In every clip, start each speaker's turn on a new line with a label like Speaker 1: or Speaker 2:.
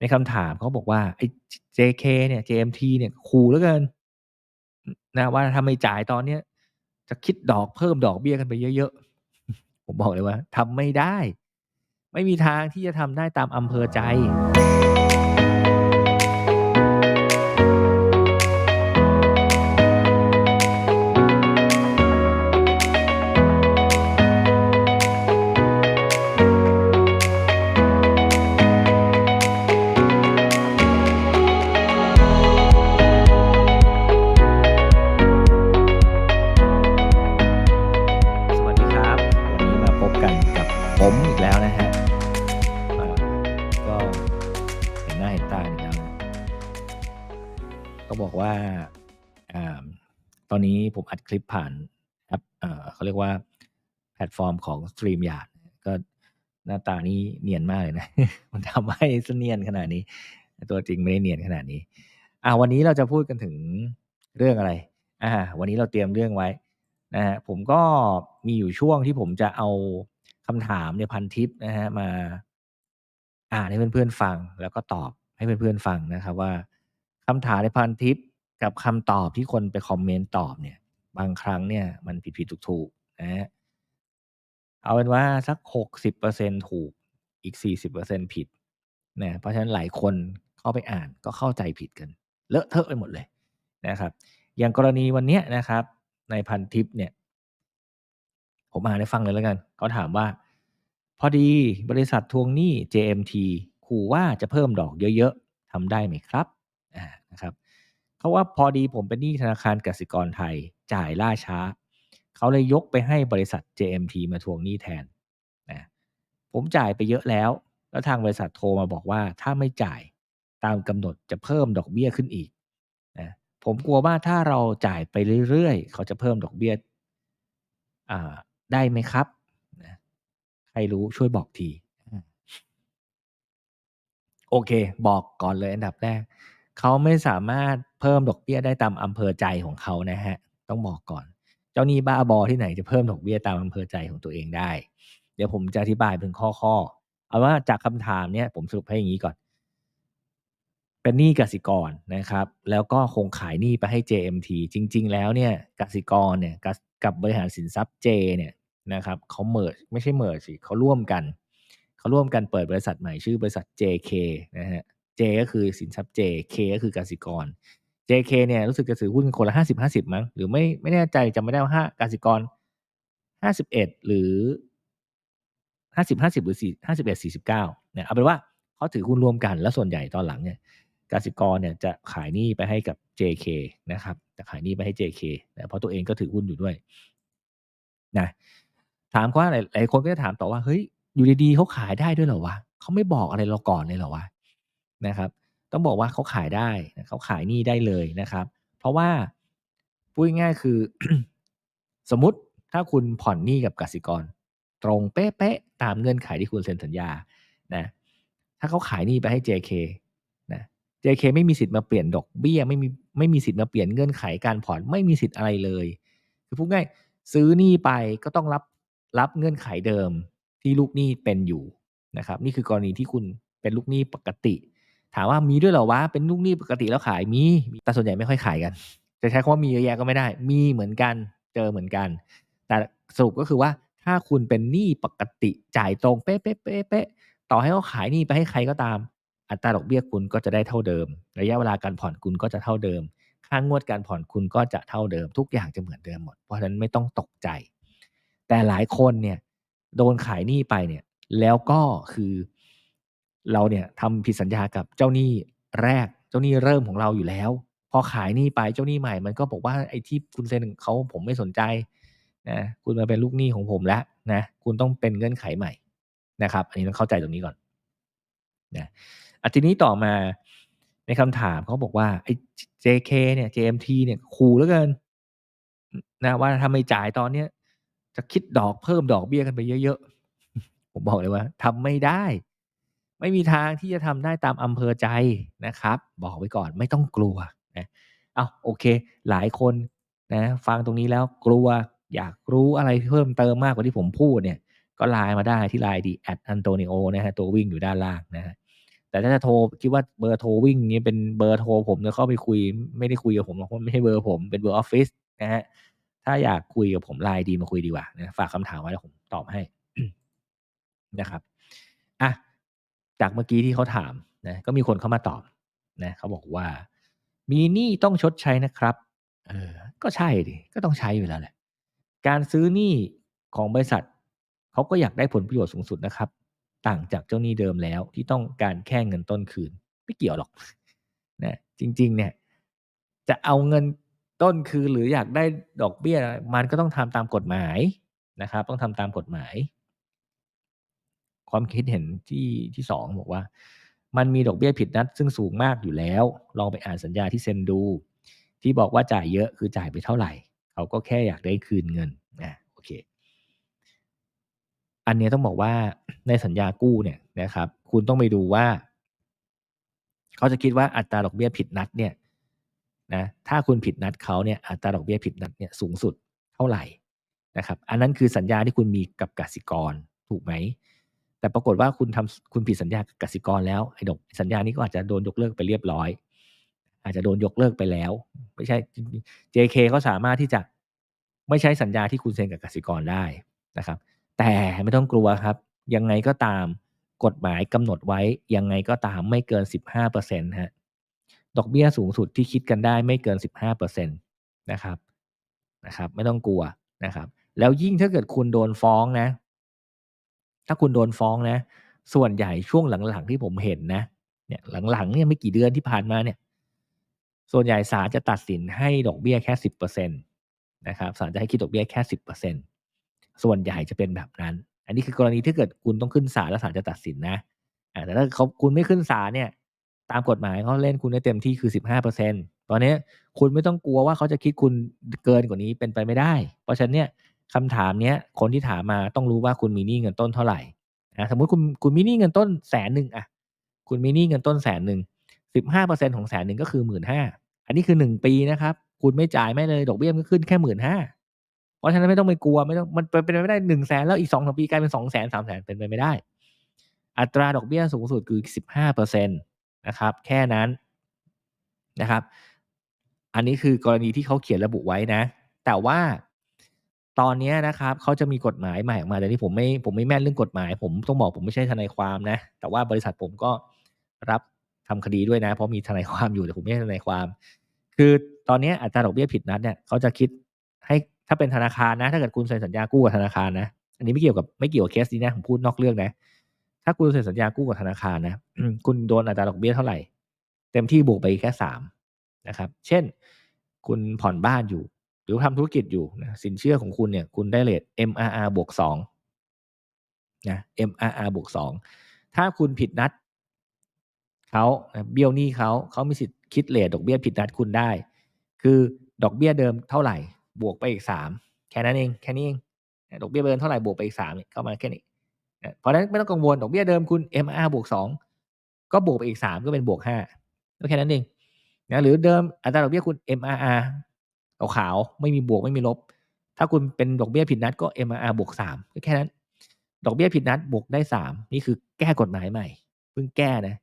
Speaker 1: ในคำถามเขาบอกว่าไอ้ JK เนี่ย JMT เนี่ยขู่แล้วกันนะว่าถ้าไม่จ่ายตอนเนี้ยจะคิดดอกเพิ่มดอกเบี้ยกันไปเยอะๆ ผมบอกเลยว่าทำไม่ได้ ไม่มีทางที่จะทำได้ตามอำเภอใจ ก็บอกว่าอ่าตอนนี้ผมอัดคลิปผ่านแอปเขาเรียกว่าแพลตฟอร์มของ StreamYard ก็หน้าตานี้เนียนมากเลยนะ มันทำให้เสเนียนขนาดนี้ ตัวจริงไม่ได้เนียนขนาดนี้ อ่าวันนี้เราจะพูดกันถึงเรื่องอะไร อ่า วันนี้เราเตรียมเรื่องไว้นะฮะผมก็มีอยู่ช่วงที่ผมจะเอาคำถามในพันทิปนะฮะมา อ่านให้เพื่อนๆฟัง แล้วก็ตอบให้เพื่อนๆฟังนะครับว่า คำถามในพันทิปกับคำตอบที่คนไปคอมเมนต์ตอบเนี่ย บางครั้งเนี่ยมันผิดๆถูกๆนะฮะเอาเป็นว่าสัก60%ถูกอีก40%ผิดนะเพราะฉะนั้นหลายคนเข้าไปอ่านก็เข้าใจผิดกัน เลอะเทอะไปหมดเลยนะครับ อย่างกรณีวันเนี้ยนะครับ ในพันทิปเนี่ย ผมอ่านให้ฟังเลยแล้วกันเขาถามว่า พอดีบริษัททวงหนี้ JMT ขู่ว่าจะเพิ่มดอกเยอะๆทำได้ไหมครับ เขาว่าพอดีผมเป็นหนี้ธนาคารกสิกรไทยจ่ายล่าช้า เขาเลยยกไปให้บริษัท JMT มาทวงหนี้แทนนะผมจ่ายไปเยอะแล้ว แล้วทางบริษัทโทรมาบอกว่าถ้าไม่จ่ายตามกำหนดจะเพิ่มดอกเบี้ยขึ้นอีกนะผมกลัวว่าถ้าเราจ่ายไปเรื่อยๆ เขาจะเพิ่มดอกเบี้ยได้ไหมครับนะใครรู้ช่วยบอกที โอเค บอกก่อนเลยอันดับแรก เขาไม่สามารถ เพิ่มดอกเบี้ยได้ตามอำเภอใจของเขานะฮะต้องบอกก่อน เจ้าหนี้บ้าบอที่ไหนจะเพิ่มดอกเบี้ยตามอำเภอใจของตัวเองได้ เดี๋ยวผมจะอธิบายเป็นข้อๆเอาว่าจากคำถามเนี้ยผมสรุปให้อย่างนี้ก่อน เป็นหนี้กสิกรนะครับ แล้วก็คงขายหนี้ไปให้ JMT จริง ๆ แล้วเนี่ยกสิกรเนี่ยกับกับบริหารสินทรัพย์ J เนี่ยนะครับเขาเมิร์ไม่ใช่เมิร์สิเขาร่วมกันเขาร่วมกันเปิดบริษัทใหม่ชื่อบริษัท JK นะฮะ J ก็คือสินทรัพย์ J K ก็คือกสิกร JK เนี่ยรู้สึกจะถือหุ้นคนละ50-50มั้งหรือไม่ไม่แน่ใจจำไม่ได้ว่าห้ากสิกร51หรือ50-50หรือ4 51-49เอ็ดสี่สิบเก้าเนี่ยเอาเป็นว่าเขาถือหุ้นรวมกันแล้วส่วนใหญ่ตอนหลังเนี่ยกสิกรเนี่ยจะขายหนี้ไปให้กับ JK นะครับจะขายหนี้ไปให้ JK นะเพราะตัวเองก็ถือหุ้นอยู่ด้วยนะถามว่าหลายคนก็จะถามต่อว่าเฮ้ยอยู่ดีๆเขาขายได้ด้วยเหรอวะเขาไม่บอกอะไรเราก่อนเลยเหรอวะนะครับ ต้องบอกว่าเขาขายได้เขาขายหนี้ได้เลยนะครับ เพราะว่าพูดง่ายๆคือ สมมติถ้าคุณผ่อนหนี้กับกสิกร ตรงเป๊ะๆตามเงื่อนไขที่คุณเซ็นสัญญานะถ้าเขาขายหนี้ไปให้ JK นะ JK ไม่มีสิทธิ์มาเปลี่ยนดอกเบี้ยไม่มีไม่มีสิทธิ์มาเปลี่ยนเงื่อนไขการผ่อนไม่มีสิทธิ์อะไรเลยคือพูดง่ายซื้อหนี้ไปก็ต้องรับรับเงื่อนไขเดิมที่ลูกหนี้เป็นอยู่นะครับ นี่คือกรณีที่คุณเป็นลูกหนี้ปกติ ถามว่ามีด้วยเหรอวะเป็นลูกหนี้ปกติแล้วขายมีแต่ส่วนใหญ่ไม่ค่อยขายกัน จะใช้คำว่ามีเยอะแยะก็ไม่ได้ มีเหมือนกันเจอเหมือนกัน แต่สรุปก็คือว่าถ้าคุณเป็นหนี้ปกติจ่ายตรงเป๊ะเป๊ะเป๊ะเป๊ะต่อให้เขาขายหนี้ไปให้ใครก็ตาม อัตราดอกเบี้ยคุณก็จะได้เท่าเดิม ระยะเวลาการผ่อนคุณก็จะเท่าเดิม ค่างวดการผ่อนคุณก็จะเท่าเดิม ทุกอย่างจะเหมือนเดิมหมด เพราะฉะนั้นไม่ต้องตกใจ แต่หลายคนเนี่ยโดนขายหนี้ไปเนี่ย แล้วก็คือ เราเนี่ยทำผิดสัญญากับเจ้าหนี้แรก เจ้าหนี้เริ่มของเราอยู่แล้ว พอขายหนี้ไปเจ้าหนี้ใหม่ มันก็บอกว่าไอ้ที่คุณเซ็นเขาผมไม่สนใจนะคุณมาเป็นลูกหนี้ของผมแล้วนะคุณต้องเป็นเงื่อนไขใหม่นะครับ อันนี้ต้องเข้าใจตรงนี้ก่อนนะอะทีนี้ต่อมาในคำถามเขาบอกว่าไอ้ JK เนี่ย JMT เนี่ยขู่เหลือเกินนะว่าถ้าไม่จ่ายตอนเนี้ยจะคิดดอกเพิ่มดอกเบี้ยกันไปเยอะๆ ผมบอกเลยว่าทำไม่ได้ ไม่มีทางที่จะทำได้ตามอำเภอใจนะครับ บอกไว้ก่อนไม่ต้องกลัวนะเอาโอเค หลายคนนะฟังตรงนี้แล้วกลัวอยากรู้อะไรเพิ่มเติมมากกว่าที่ผมพูดเนี่ยก็ไลน์มาได้ที่ไลน์ดีแอดอันโตนิโอนะฮะตัววิ่งอยู่ด้านล่างนะฮะแต่ถ้าจะโทรคิดว่าเบอร์โทรวิ่งนี้เป็นเบอร์โทรผมจะเข้าไปคุยไม่ได้คุยกับผมหรอกเพราะไม่ใช่เบอร์ผมเป็นเบอร์ออฟฟิศนะฮะถ้าอยากคุยกับผมไลน์ดีมาคุยดีกว่านะฝากคำถามไว้แล้วผมตอบให้นะครับอะ จากเมื่อกี้ที่เขาถามนะก็มีคนเข้ามาตอบนะเขาบอกว่า มีหนี้ต้องชดใช้นะครับ เออ ก็ใช่ดิก็ต้องใช้อยู่แล้วแหละ การซื้อหนี้ของบริษัทเขาก็อยากได้ผลประโยชน์สูงสุดนะครับ ต่างจากเจ้าหนี้เดิมแล้วที่ต้องการแค่เงินต้นคืน ไม่เกี่ยวหรอกนะจริง ๆ เนี่ย จะเอาเงินต้นคืนหรืออยากได้ดอกเบี้ย มันก็ต้องทำตามกฎหมายนะครับ ต้องทำตามกฎหมาย ความคิดเห็นที่ที่สองบอกว่า มันมีดอกเบี้ยผิดนัด ซึ่งสูงมากอยู่แล้ว ลองไปอ่านสัญญาที่เซ็นดู ที่บอกว่าจ่ายเยอะคือจ่ายไปเท่าไหร่ เขาก็แค่อยากได้คืนเงินนะโอเค อันนี้ต้องบอกว่าในสัญญากู้เนี่ยนะครับ คุณต้องไปดูว่า เขาจะคิดว่าอัตราดอกเบี้ยผิดนัดเนี่ยนะถ้าคุณผิดนัดเขาเนี่ยอัตราดอกเบี้ยผิดนัดเนี่ยสูงสุดเท่าไหร่นะครับ อันนั้นคือสัญญาที่คุณมีกับกสิกรถูกไหม แต่ปรากฏว่าคุณทำคุณผิดสัญญากับกสิกรแล้วไอ้ดอกสัญญานี้ก็อาจจะโดนยกเลิกไปเรียบร้อย อาจจะโดนยกเลิกไปแล้ว ไม่ใช่ JK เขาสามารถที่จะไม่ใช้สัญญาที่คุณเซ็นกับกสิกรได้นะครับ แต่ไม่ต้องกลัวครับ ยังไงก็ตามกฎหมายกำหนดไว้ยังไงก็ตามไม่เกิน 15%ฮะดอกเบี้ยสูงสุดที่คิดกันได้ไม่เกิน 15%นะครับนะครับ ไม่ต้องกลัวนะครับ แล้วยิ่งถ้าเกิดคุณโดนฟ้องนะ ถ้าคุณโดนฟ้องนะ ส่วนใหญ่ช่วงหลังๆที่ผมเห็นนะเนี่ยหลังๆเนี่ยไม่กี่เดือนที่ผ่านมาเนี่ย ส่วนใหญ่ศาลจะตัดสินให้ดอกเบี้ยแค่สิบเปอร์เซ็นตนะครับศาลจะให้คิดดอกเบี้ยแค่สิบเปอร์เซ็นส่วนใหญ่จะเป็นแบบนั้น อันนี้คือกรณีที่เกิดคุณต้องขึ้นศาลแล้วศาลจะตัดสินนะแต่ถ้าเขาคุณไม่ขึ้นศาลเนี่ย ตามกฎหมายเขาเล่นคุณได้เต็มที่คือสิบห้าเปอร์เซ็นตอนนี้คุณไม่ต้องกลัวว่าเขาจะคิดคุณเกินกว่านี้เป็นไปไม่ได้ เพราะฉะนั้นเนี่ย คำถามเนี้ยคนที่ถามมาต้องรู้ว่าคุณมีหนี้เงินต้นเท่าไหร่นะสมมติคุณคุณมีหนี้เงินต้นแสนหนึ่งอะคุณมีหนี้เงินต้นแสนหนึ่งสิบห้าเปอร์เซ็นของแสนหนึ่งก็คือหมื่นห้าอันนี้คือหนึ่งปีนะครับ คุณไม่จ่ายไม่เลยดอกเบี้ยมันขึ้นแค่หมื่นห้าเพราะฉะนั้นไม่ต้องไปกลัวไม่ต้องมันเป็นไปไม่ได้หนึ่งแสนแล้วอีกสองสามปีกลายเป็นสองแสนสามแสนเป็นไปไม่ได้ อัตราดอกเบี้ยสูงสุดคือสิบห้าเปอร์เซ็นตนะครับ แค่นั้นนะครับ อันนี้คือกรณีที่เขาเขียนระบุไว้นะ แต่ว่า ตอนนี้นะครับเขาจะมีกฎหมายใหม่ออกมาแต่ที่ผมไม่ผมไม่แม่นเรื่องกฎหมาย ผมต้องบอกผมไม่ใช่ทนายความนะ แต่ว่าบริษัทผมก็รับทำคดีด้วยนะ เพราะมีทนายความอยู่แต่ผมไม่ใช่ทนายความ คือตอนนี้อัตราดอกเบี้ยผิดนัดเนี่ยเขาจะคิดให้ถ้าเป็นธนาคารนะ ถ้าเกิดคุณเซ็นสัญญากู้กับธนาคารนะ อันนี้ไม่เกี่ยวกับไม่เกี่ยวกับเคสนี้นะผมพูดนอกเรื่องนะ ถ้าคุณเซ็นสัญญากู้กับธนาคารนะคุณโดนอัตราดอกเบี้ยเท่าไหร่ เต็มที่บวกไปแค่สามนะครับ เช่น คุณผ่อนบ้านอยู่ รือทำธุรกิจอยู่นะสินเชื่อของคุณเนี่ยคุณได้เลท MRR บวกสองนะ MRR บวกสองถ้าคุณผิดนัดเขาเบี้ยวหนี้เขาเขามีสิทธิ์คิดเลทดอกเบี้ยผิดนัดคุณได้ คือดอกเบี้ยเดิมเท่าไหร่ บวกไปอีกสามแค่นั้นเองแค่นี้เองดอกเบี้ยเดิมเท่าไหร่บวกไปอีกสามเข้ามาแค่นี้เพราะนั้นไม่ต้องกังวลดอกเบี้ยเดิมคุณ MR บวกสองก็บวกไปอีกสามก็เป็นบวกห้าก็แค่นั้นเองนะหรือเดิมอัตราดอกเบี้ยคุณ MRR ขาวๆไม่มีบวกไม่มีลบ ถ้าคุณเป็นดอกเบี้ยผิดนัดก็ MRR บวกสามก็แค่นั้น ดอกเบี้ยผิดนัดบวกได้สามนี่คือแก้กฎหมายใหม่เพิ่งแก้นะ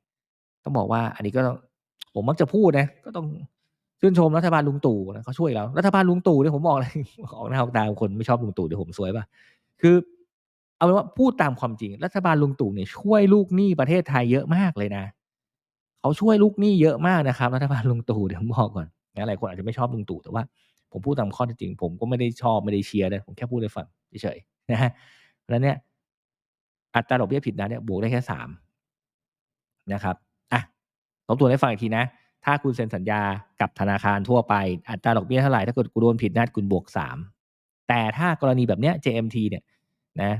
Speaker 1: ต้องบอกว่าอันนี้ก็ผมมักจะพูดนะ ก็ต้องชื่นชมรัฐบาลลุงตู่นะเขาช่วยเรารัฐบาลลุงตู่เนี่ยผมบอกเลยออกหน้าออกตาคนไม่ชอบลุงตู่เดี๋ยวผมสวยป่ะคือ เอาเป็นว่าพูดตามความจริง รัฐบาลลุงตู่เนี่ยช่วยลูกหนี้ประเทศไทยเยอะมากเลยนะเขาช่วยลูกหนี้เยอะมากนะครับ รัฐบาลลุงตู่เดี๋ยวผมบอกก่อน นะหลายคนอาจจะไม่ชอบลุงตู่แต่ว่า ผมพูดตามข้อเท็จจริง ผมก็ไม่ได้ชอบไม่ได้เชียร์นะผมแค่พูดให้ฟังเฉยๆนะฮะแล้วเนี่ยอัตราดอกเบี้ยผิดนะเนี่ยบวกได้แค่สามนะครับอะทบทวนให้ฟังอีกทีนะ ถ้าคุณเซ็นสัญญากับธนาคารทั่วไป อัตราดอกเบี้ยเท่าไหร่ถ้าเกิดคุณโดนผิดนัดคุณบวกสามแต่ถ้ากรณีแบบเนี้ย JMT เนี่ยนะ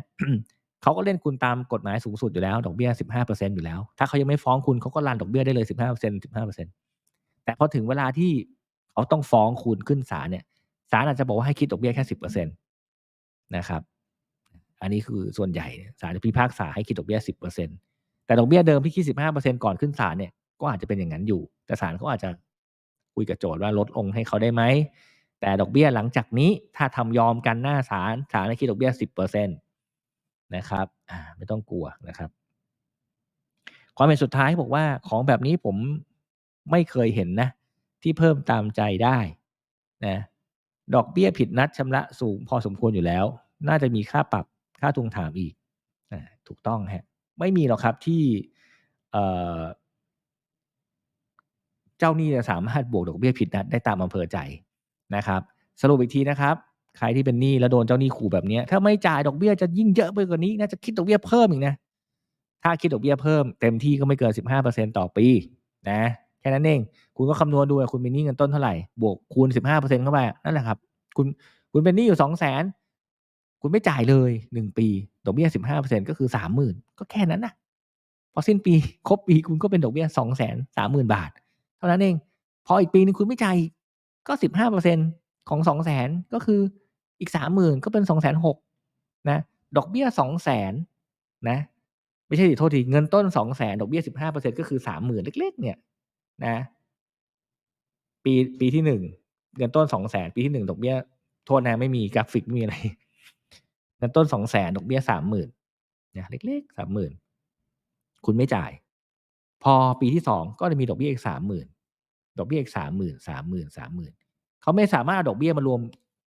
Speaker 1: เขาก็เล่นคุณตามกฎหมายสูงสุดอยู่แล้วดอกเบี้ยสิบห้าเปอร์เซ็นอยู่แล้ว ถ้าเขายังไม่ฟ้องคุณเขาก็รันดอกเบี้ยได้เลยสิบห้าเปอร์เซ็นสิบห้าเปอร์เซ็นแต่พอถึงเวลาที่ เขาต้องฟ้องคุณขึ้นศาลเนี่ยศาลอาจจะบอกว่าให้คิดดอกเบี้ยแค่สิบเปอร์เซ็นตนะครับ อันนี้คือส่วนใหญ่ศาลจะพิพากษาให้คิดดอกเบี้ยสิบเปอร์เซ็นแต่ดอกเบี้ยเดิมที่คิดสิบห้าเปอร์เซ็นก่อนขึ้นศาลเนี่ยก็อาจจะเป็นอย่างนั้นอยู่ แต่ศาลเขาอาจจะคุยกับโจทย์ว่าลดลงให้เขาได้ไหมแต่ดอกเบี้ยหลังจากนี้ถ้าทำยอมกันหน้าศาลศาลให้คิดดอกเบี้ยสิบเปอร์เซ็นตนะครับอ่าไม่ต้องกลัวนะครับ ความเห็นสุดท้ายบอกว่าของแบบนี้ผมไม่เคยเห็นนะ ที่เพิ่มตามใจได้นะดอกเบี้ยผิดนัดชำระสูงพอสมควรอยู่แล้ว น่าจะมีค่าปรับค่าทวงถามอีกอถูกต้องฮะไม่มีหรอกครับที่เจ้าหนี้จะสามารถบวกดอกเบี้ยผิดนัดได้ตามอำเภอใจนะครับ สรุปอีกทีนะครับใครที่เป็นหนี้แล้วโดนเจ้าหนี้ขู่แบบนี้ถ้าไม่จ่ายดอกเบี้ยจะยิ่งเยอะไปกว่านี้นะจะคิดดอกเบี้ยเพิ่มอีกนะถ้าคิดดอกเบี้ยเพิ่มเต็มที่ก็ไม่เกิน15%ต่อปีนะ ค่นั้นเอง คุณก็คำนวณดูคุณมีหนี้เงินต้นเท่าไหร่ บวกคูณ 15%เข้าไป นั่นแหละครับ คุณคุณเป็นหนี้อยู่ 2 0 0 0 0 0คุณไม่จ่ายเลย 1 ปีดอกเบี้ย 15%ก็คือ 30,000 ก็แค่นั้นนะพอสิ้นปีครบปีคุณก็เป็นดอกเบี้ย 2 3 0 0 0 0 บาท เท่านั้นเอง พออีกปีนึงคุณไม่จ่ายก็ 15%ของ 2 0 0 0 0 0ก็คืออีก 30,000 ก็เป็น 2 6 0 0 0นะดอกเบี้ย 2 0 0 0 0นะไม่ใช่ดิโทษทีเงินต้น 2 0 0 0 0ดอกเบี้ย 15%ก็คือ 30,000 เล็กๆเนี่ย นะ ปีปีที่หนึ่งเงินต้นสองแสนปีที่หนึ่งดอกเบี้ยโทษนะไม่มีกราฟิกไม่มีอะไรเงินต้นสองแสนดอกเบี้ยสามหมื่นนี่ยเล็กๆสามหมื่นคุณไม่จ่าย พอปีที่สองก็จะมีดอกเบี้ยอีกสามหมื่นดอกเบี้ยอีกสามหมื่นสามหมื่นสามหมื่นเขาไม่สามารถเอาดอกเบี้ยมารวม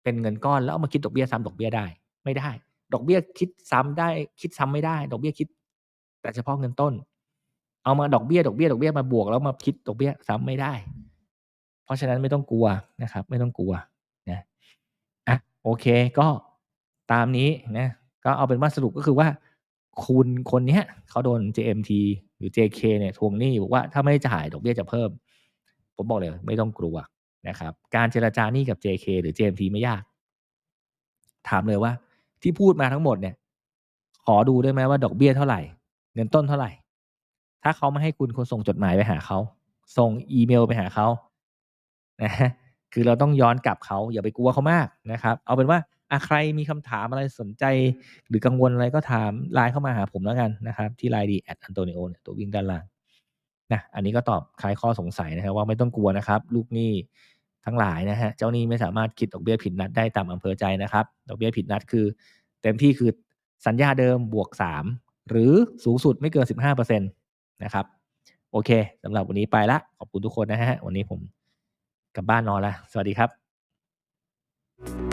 Speaker 1: เป็นเงินก้อนแล้วเอามาคิดดอกเบี้ยซ้ำดอกเบี้ยได้ ไม่ได้ ดอกเบี้ยคิดซ้ำได้ คิดซ้ำไม่ได้ ดอกเบี้ยคิด แต่เฉพาะเงินต้น เอามาดอกเบี้ยดอกเบี้ยดอกเบี้ยมาบวกแล้วมาคิดดอกเบี้ยซ้ำไม่ได้ เพราะฉะนั้นไม่ต้องกลัวนะครับ ไม่ต้องกลัวนะอะโอเคก็ตามนี้นะก็เอาเป็นว่าสรุปก็คือว่า คุณคนนี้เขาโดน JMT หรือ JK เนี่ยทวงหนี้บอกว่าถ้าไม่จ่ายดอกเบี้ยจะเพิ่ม ผมบอกเลยไม่ต้องกลัวนะครับ การเจรจาหนี้กับ JK หรือ JMT ไม่ยาก ถามเลยว่า ที่พูดมาทั้งหมดเนี่ย ขอดูได้ไหมว่าดอกเบี้ยเท่าไหร่ เงินต้นเท่าไหร่ ถ้าเขาไม่ให้คุณคุณส่งจดหมายไปหาเขาส่งอีเมลไปหาเขานะคือเราต้องย้อนกลับเขาอย่าไปกลัวเขามากนะครับ เอาเป็นว่าอะใครมีคำถามอะไรสนใจ หรือกังวลอะไรก็ถามไลน์เข้ามาหาผมแล้วกันนะครับ ที่ไลน์ดีแอดอันโตนิโอเนี่ยตัววิ่งด้านล่างนะอันนี้ก็ตอบคลายข้อสงสัยนะครับว่าไม่ต้องกลัวนะครับ ลูกหนี้ทั้งหลายนะฮะเจ้าหนี้ไม่สามารถคิดดอกเบี้ยผิดนัดได้ตามอำเภอใจนะครับดอกเบี้ยผิดนัดคือ เต็มที่คือสัญญาเดิมบวก 3 หรือสูงสุดไม่เกิน15%น นะครับ โอเคสำหรับวันนี้ไปละ ขอบคุณทุกคนนะฮะ วันนี้ผมกลับบ้านนอนละสวัสดีครับ